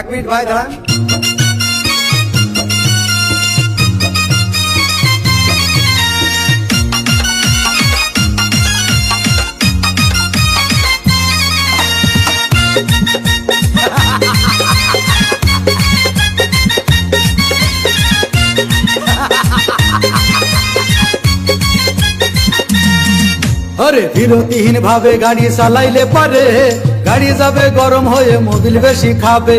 এক মিনিট ভাই দাঁড়ান। আরে বিরতিহীন ভাবে গাড়ি চালাইলে পারে। গাড়ি যাবে, গরম হয়ে মোবিল বেশি খাবে।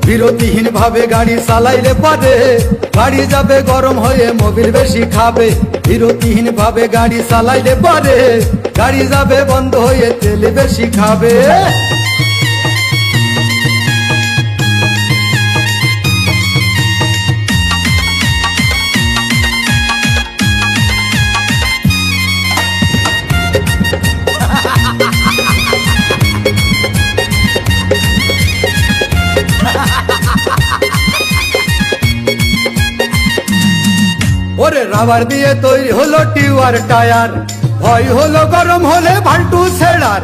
বিরতিহীন ভাবে গাড়ি চালাইলে পারে। গাড়ি যাবে, গরম হয়ে মোবিল বেশি খাবে। বিরতিহীন ভাবে গাড়ি চালাইলে পারে। গাড়ি যাবে, বন্ধ হয়ে তেল বেশি খাবে। ওরে রাবার দিয়ে তৈরি হলো টিউয়ার টায়ার। ভয় হলো গরম হলে ভাল্টু ছেড়ার।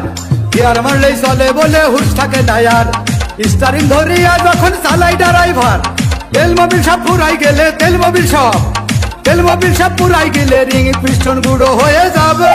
গিয়ার মারলেই চলে বলে হুশ থাকে টায়ার স্টারিং ধরিয়া যখন চালাই ড্রাইভার, তেল মোবিল সব পুরাই গেলে তেল মোবিল সব। তেল মোবিল সব পুরাই গেলে রিং পিস্টন গুঁড়ো হয়ে যাবে।